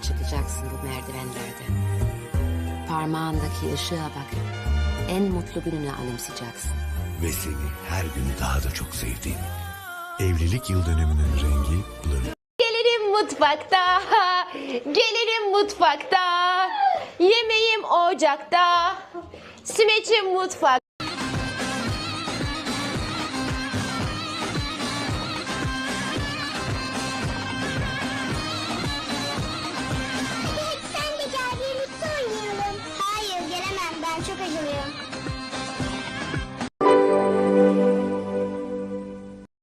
çıkacaksın bu merdivenlerde. Parmağındaki ışığa bak. En mutlu gününü anımsayacaksın. Ve seni her gün daha da çok sevdiğimi. Evlilik yıl dönümünün rengi Blue. Gelirim mutfakta, gelirim mutfakta, yemeğim ocakta, simeçim mutfakta. gerçek acılıyor.